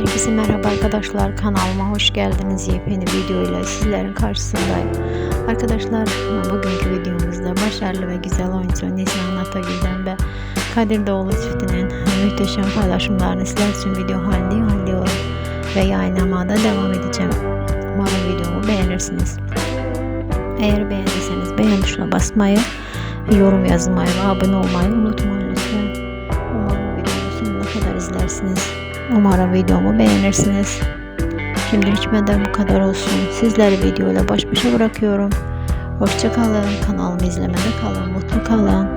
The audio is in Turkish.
Herkese merhaba arkadaşlar kanalıma hoş geldiniz. Yepyeni videoyla sizlerin karşısındayım. Arkadaşlar bugünkü videomuzda başarılı ve güzel oyuncu Nisan Atagül'den ve Kadir Doğulu çiftinin muhteşem paylaşımlarını sizler için video halinde yayınlıyorum ve yayınlamada devam edeceğim. Umarım videomu beğenirsiniz. Eğer beğendiyseniz beğen tuşuna basmayı yorum yazmayı ve abone olmayı unutmayın kadar izlersiniz Umarım videomu beğenirsiniz. Şimdilik benden bu kadar olsun. Sizleri videoyla baş başa bırakıyorum. Hoşçakalın. Kanalımı izlemede kalın. Mutlu kalın.